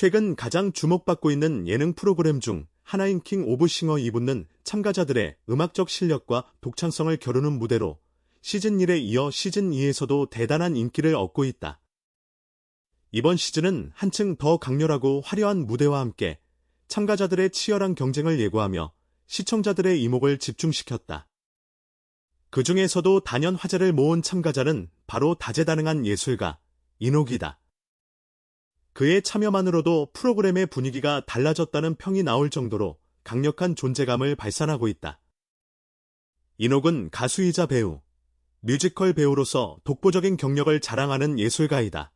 최근 가장 주목받고 있는 예능 프로그램 중 하나인 킹 오브 싱어 2부는 참가자들의 음악적 실력과 독창성을 겨루는 무대로 시즌 1에 이어 시즌 2에서도 대단한 인기를 얻고 있다. 이번 시즌은 한층 더 강렬하고 화려한 무대와 함께 참가자들의 치열한 경쟁을 예고하며 시청자들의 이목을 집중시켰다. 그 중에서도 단연 화제를 모은 참가자는 바로 다재다능한 예술가 이녹이다. 그의 참여만으로도 프로그램의 분위기가 달라졌다는 평이 나올 정도로 강력한 존재감을 발산하고 있다. 이녹은 가수이자 배우, 뮤지컬 배우로서 독보적인 경력을 자랑하는 예술가이다.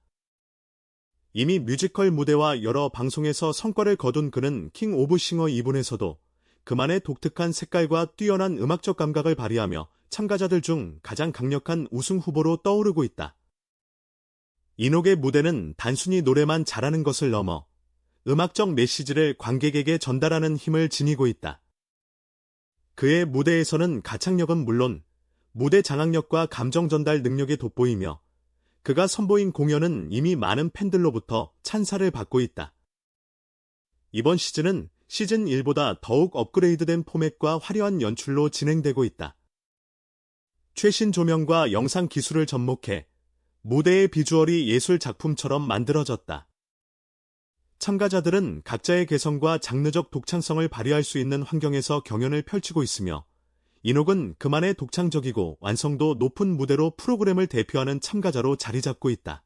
이미 뮤지컬 무대와 여러 방송에서 성과를 거둔 그는 킹 오브 싱어 2분에서도 그만의 독특한 색깔과 뛰어난 음악적 감각을 발휘하며 참가자들 중 가장 강력한 우승 후보로 떠오르고 있다. 이녹의 무대는 단순히 노래만 잘하는 것을 넘어 음악적 메시지를 관객에게 전달하는 힘을 지니고 있다. 그의 무대에서는 가창력은 물론 무대 장악력과 감정 전달 능력이 돋보이며 그가 선보인 공연은 이미 많은 팬들로부터 찬사를 받고 있다. 이번 시즌은 시즌 1보다 더욱 업그레이드된 포맷과 화려한 연출로 진행되고 있다. 최신 조명과 영상 기술을 접목해 무대의 비주얼이 예술 작품처럼 만들어졌다. 참가자들은 각자의 개성과 장르적 독창성을 발휘할 수 있는 환경에서 경연을 펼치고 있으며 이녹은 그만의 독창적이고 완성도 높은 무대로 프로그램을 대표하는 참가자로 자리 잡고 있다.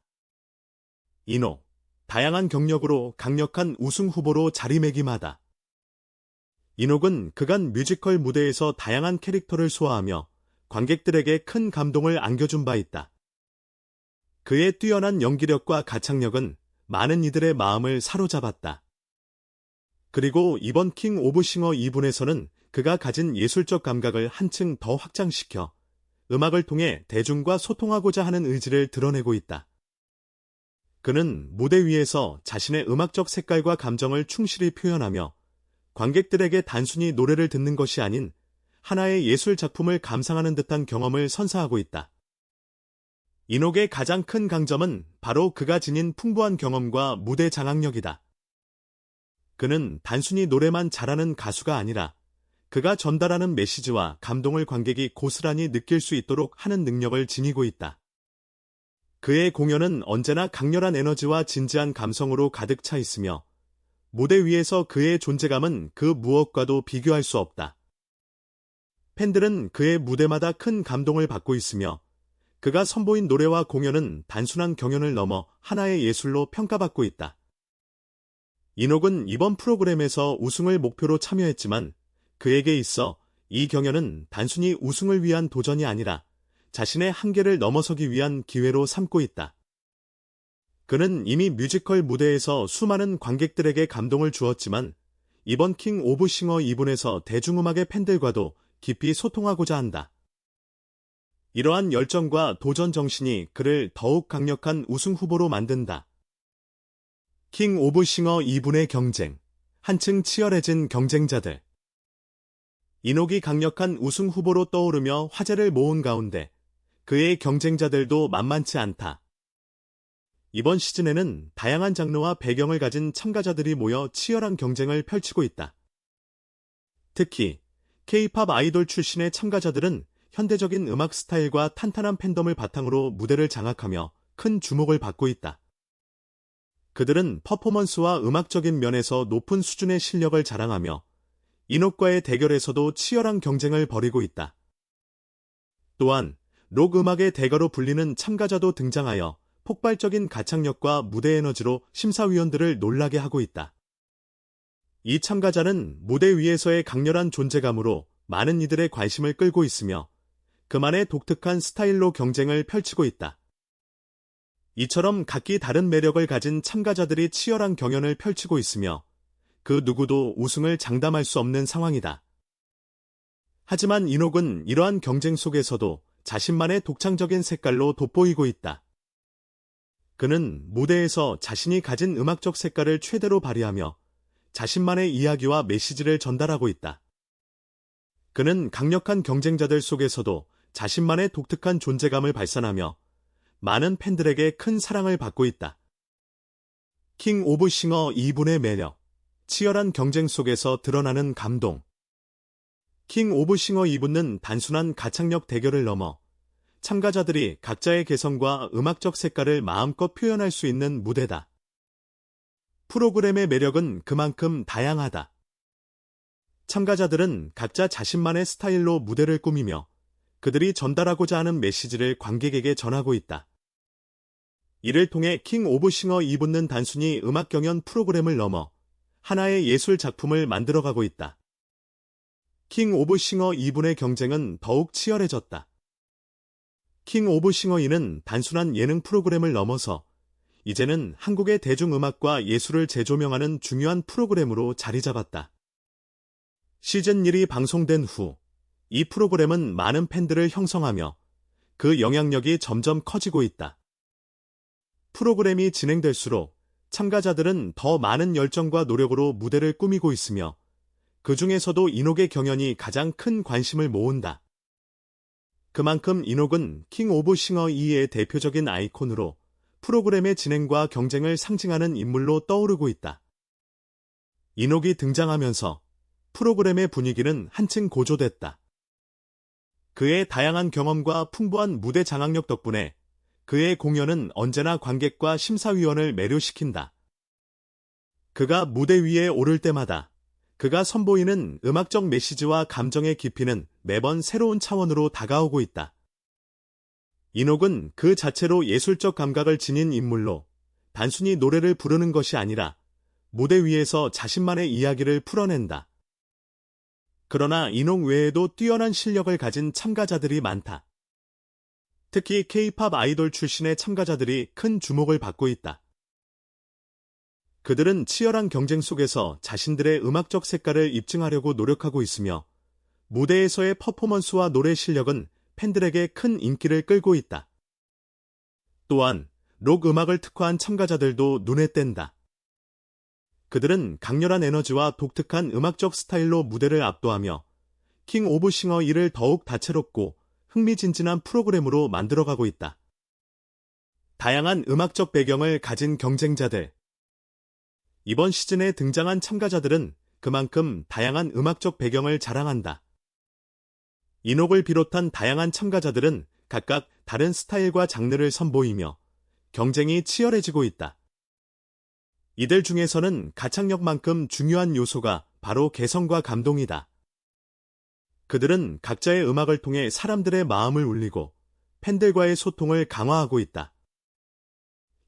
이녹, 다양한 경력으로 강력한 우승 후보로 자리매김하다. 이녹은 그간 뮤지컬 무대에서 다양한 캐릭터를 소화하며 관객들에게 큰 감동을 안겨준 바 있다. 그의 뛰어난 연기력과 가창력은 많은 이들의 마음을 사로잡았다. 그리고 이번 킹 오브 싱어 2분에서는 그가 가진 예술적 감각을 한층 더 확장시켜 음악을 통해 대중과 소통하고자 하는 의지를 드러내고 있다. 그는 무대 위에서 자신의 음악적 색깔과 감정을 충실히 표현하며 관객들에게 단순히 노래를 듣는 것이 아닌 하나의 예술 작품을 감상하는 듯한 경험을 선사하고 있다. 이녹의 가장 큰 강점은 바로 그가 지닌 풍부한 경험과 무대 장악력이다. 그는 단순히 노래만 잘하는 가수가 아니라 그가 전달하는 메시지와 감동을 관객이 고스란히 느낄 수 있도록 하는 능력을 지니고 있다. 그의 공연은 언제나 강렬한 에너지와 진지한 감성으로 가득 차 있으며 무대 위에서 그의 존재감은 그 무엇과도 비교할 수 없다. 팬들은 그의 무대마다 큰 감동을 받고 있으며 그가 선보인 노래와 공연은 단순한 경연을 넘어 하나의 예술로 평가받고 있다. 이녹은 이번 프로그램에서 우승을 목표로 참여했지만 그에게 있어 이 경연은 단순히 우승을 위한 도전이 아니라 자신의 한계를 넘어서기 위한 기회로 삼고 있다. 그는 이미 뮤지컬 무대에서 수많은 관객들에게 감동을 주었지만 이번 킹 오브 싱어 2분에서 대중음악의 팬들과도 깊이 소통하고자 한다. 이러한 열정과 도전 정신이 그를 더욱 강력한 우승 후보로 만든다. 킹 오브 싱어 2분의 경쟁. 한층 치열해진 경쟁자들. 이녹이 강력한 우승 후보로 떠오르며 화제를 모은 가운데 그의 경쟁자들도 만만치 않다. 이번 시즌에는 다양한 장르와 배경을 가진 참가자들이 모여 치열한 경쟁을 펼치고 있다. 특히 K-팝 아이돌 출신의 참가자들은 현대적인 음악 스타일과 탄탄한 팬덤을 바탕으로 무대를 장악하며 큰 주목을 받고 있다. 그들은 퍼포먼스와 음악적인 면에서 높은 수준의 실력을 자랑하며 인옥과의 대결에서도 치열한 경쟁을 벌이고 있다. 또한 록 음악의 대가로 불리는 참가자도 등장하여 폭발적인 가창력과 무대 에너지로 심사위원들을 놀라게 하고 있다. 이 참가자는 무대 위에서의 강렬한 존재감으로 많은 이들의 관심을 끌고 있으며 그만의 독특한 스타일로 경쟁을 펼치고 있다. 이처럼 각기 다른 매력을 가진 참가자들이 치열한 경연을 펼치고 있으며 그 누구도 우승을 장담할 수 없는 상황이다. 하지만 이녹은 이러한 경쟁 속에서도 자신만의 독창적인 색깔로 돋보이고 있다. 그는 무대에서 자신이 가진 음악적 색깔을 최대로 발휘하며 자신만의 이야기와 메시지를 전달하고 있다. 그는 강력한 경쟁자들 속에서도 자신만의 독특한 존재감을 발산하며 많은 팬들에게 큰 사랑을 받고 있다. 킹 오브 싱어 2분의 매력, 치열한 경쟁 속에서 드러나는 감동. 킹 오브 싱어 2분은 단순한 가창력 대결을 넘어 참가자들이 각자의 개성과 음악적 색깔을 마음껏 표현할 수 있는 무대다. 프로그램의 매력은 그만큼 다양하다. 참가자들은 각자 자신만의 스타일로 무대를 꾸미며 그들이 전달하고자 하는 메시지를 관객에게 전하고 있다. 이를 통해 킹 오브 싱어 2분는 단순히 음악 경연 프로그램을 넘어 하나의 예술 작품을 만들어가고 있다. 킹 오브 싱어 2분의 경쟁은 더욱 치열해졌다. 킹 오브 싱어 2는 단순한 예능 프로그램을 넘어서 이제는 한국의 대중음악과 예술을 재조명하는 중요한 프로그램으로 자리 잡았다. 시즌 1이 방송된 후 이 프로그램은 많은 팬들을 형성하며 그 영향력이 점점 커지고 있다. 프로그램이 진행될수록 참가자들은 더 많은 열정과 노력으로 무대를 꾸미고 있으며 그 중에서도 인옥의 경연이 가장 큰 관심을 모은다. 그만큼 인옥은 킹 오브 싱어 2의 대표적인 아이콘으로 프로그램의 진행과 경쟁을 상징하는 인물로 떠오르고 있다. 인옥이 등장하면서 프로그램의 분위기는 한층 고조됐다. 그의 다양한 경험과 풍부한 무대 장악력 덕분에 그의 공연은 언제나 관객과 심사위원을 매료시킨다. 그가 무대 위에 오를 때마다 그가 선보이는 음악적 메시지와 감정의 깊이는 매번 새로운 차원으로 다가오고 있다. 인옥은 그 자체로 예술적 감각을 지닌 인물로 단순히 노래를 부르는 것이 아니라 무대 위에서 자신만의 이야기를 풀어낸다. 그러나 인옥 외에도 뛰어난 실력을 가진 참가자들이 많다. 특히 K-팝 아이돌 출신의 참가자들이 큰 주목을 받고 있다. 그들은 치열한 경쟁 속에서 자신들의 음악적 색깔을 입증하려고 노력하고 있으며 무대에서의 퍼포먼스와 노래 실력은 팬들에게 큰 인기를 끌고 있다. 또한 록 음악을 특화한 참가자들도 눈에 띈다. 그들은 강렬한 에너지와 독특한 음악적 스타일로 무대를 압도하며 킹 오브 싱어 2를 더욱 다채롭고 흥미진진한 프로그램으로 만들어가고 있다. 다양한 음악적 배경을 가진 경쟁자들. 이번 시즌에 등장한 참가자들은 그만큼 다양한 음악적 배경을 자랑한다. 인옥을 비롯한 다양한 참가자들은 각각 다른 스타일과 장르를 선보이며 경쟁이 치열해지고 있다. 이들 중에서는 가창력만큼 중요한 요소가 바로 개성과 감동이다. 그들은 각자의 음악을 통해 사람들의 마음을 울리고 팬들과의 소통을 강화하고 있다.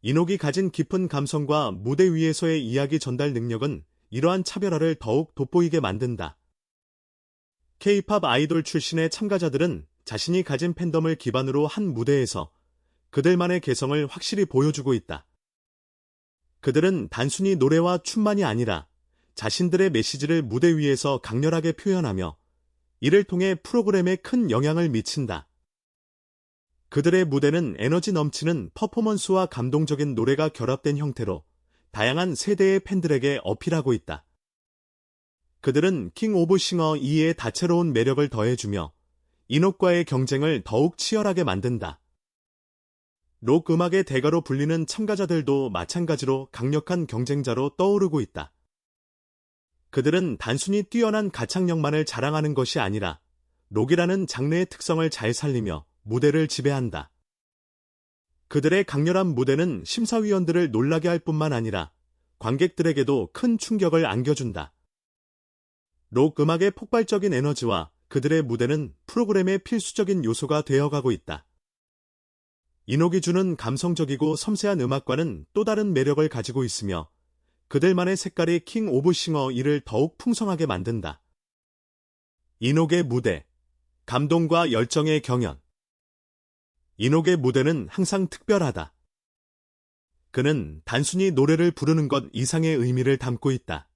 인옥이 가진 깊은 감성과 무대 위에서의 이야기 전달 능력은 이러한 차별화를 더욱 돋보이게 만든다. K-팝 아이돌 출신의 참가자들은 자신이 가진 팬덤을 기반으로 한 무대에서 그들만의 개성을 확실히 보여주고 있다. 그들은 단순히 노래와 춤만이 아니라 자신들의 메시지를 무대 위에서 강렬하게 표현하며 이를 통해 프로그램에 큰 영향을 미친다. 그들의 무대는 에너지 넘치는 퍼포먼스와 감동적인 노래가 결합된 형태로 다양한 세대의 팬들에게 어필하고 있다. 그들은 킹 오브 싱어 2의 다채로운 매력을 더해주며 인옥과의 경쟁을 더욱 치열하게 만든다. 록 음악의 대가로 불리는 참가자들도 마찬가지로 강력한 경쟁자로 떠오르고 있다. 그들은 단순히 뛰어난 가창력만을 자랑하는 것이 아니라 록이라는 장르의 특성을 잘 살리며 무대를 지배한다. 그들의 강렬한 무대는 심사위원들을 놀라게 할 뿐만 아니라 관객들에게도 큰 충격을 안겨준다. 록 음악의 폭발적인 에너지와 그들의 무대는 프로그램의 필수적인 요소가 되어가고 있다. 이녹이 주는 감성적이고 섬세한 음악과는 또 다른 매력을 가지고 있으며 그들만의 색깔이 킹 오브 싱어 1을 더욱 풍성하게 만든다. 이녹의 무대, 감동과 열정의 경연. 이녹의 무대는 항상 특별하다. 그는 단순히 노래를 부르는 것 이상의 의미를 담고 있다.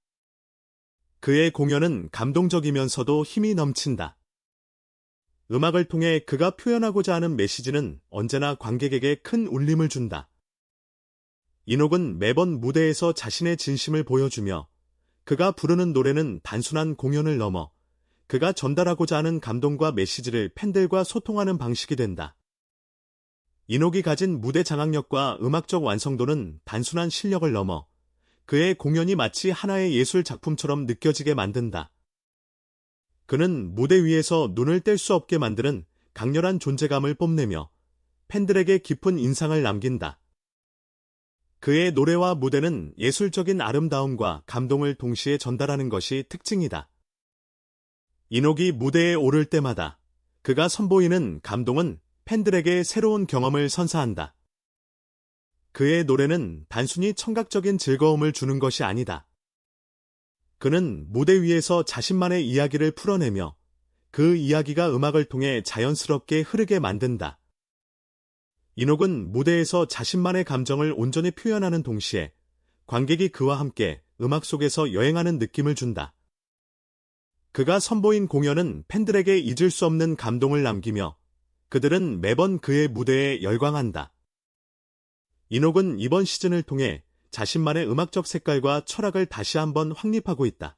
그의 공연은 감동적이면서도 힘이 넘친다. 음악을 통해 그가 표현하고자 하는 메시지는 언제나 관객에게 큰 울림을 준다. 이녹은 매번 무대에서 자신의 진심을 보여주며 그가 부르는 노래는 단순한 공연을 넘어 그가 전달하고자 하는 감동과 메시지를 팬들과 소통하는 방식이 된다. 이녹이 가진 무대 장악력과 음악적 완성도는 단순한 실력을 넘어 그의 공연이 마치 하나의 예술 작품처럼 느껴지게 만든다. 그는 무대 위에서 눈을 뗄 수 없게 만드는 강렬한 존재감을 뽐내며 팬들에게 깊은 인상을 남긴다. 그의 노래와 무대는 예술적인 아름다움과 감동을 동시에 전달하는 것이 특징이다. 이녹이 무대에 오를 때마다 그가 선보이는 감동은 팬들에게 새로운 경험을 선사한다. 그의 노래는 단순히 청각적인 즐거움을 주는 것이 아니다. 그는 무대 위에서 자신만의 이야기를 풀어내며 그 이야기가 음악을 통해 자연스럽게 흐르게 만든다. 이녹은 무대에서 자신만의 감정을 온전히 표현하는 동시에 관객이 그와 함께 음악 속에서 여행하는 느낌을 준다. 그가 선보인 공연은 팬들에게 잊을 수 없는 감동을 남기며 그들은 매번 그의 무대에 열광한다. 이녹은 이번 시즌을 통해 자신만의 음악적 색깔과 철학을 다시 한번 확립하고 있다.